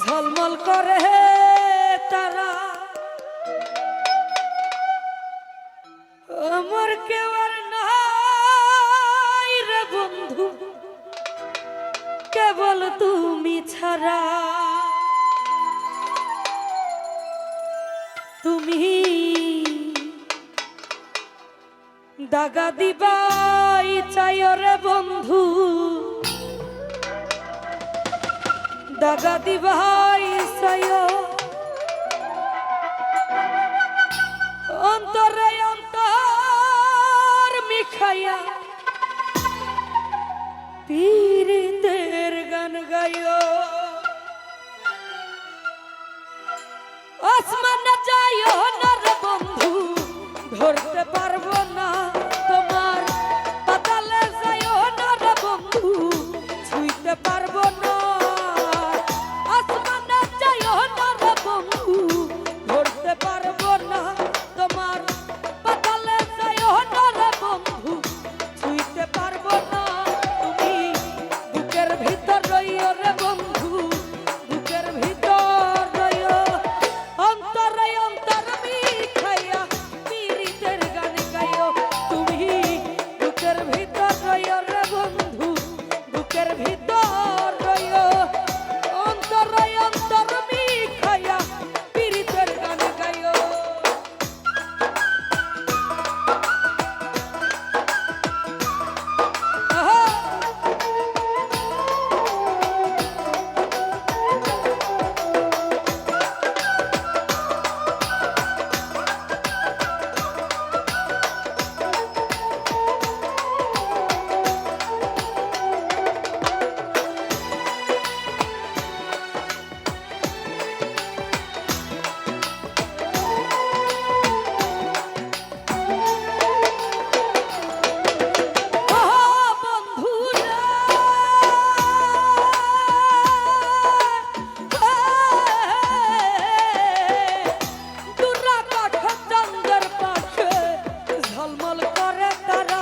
ঝলমল করে তারা। আমার কেউ আর নাই রে বন্ধু, কেবল তুমি ছাড়া। তুমি দাগা দিবা। চাই রে বন্ধু? দাগা দিবাই চাই অন্তরে অন্তর মিখাইয়া পীরিতের গান গাইও। আসমানে যাইও না বন্ধু, ধরতে পারব না। পারব না। করে তারা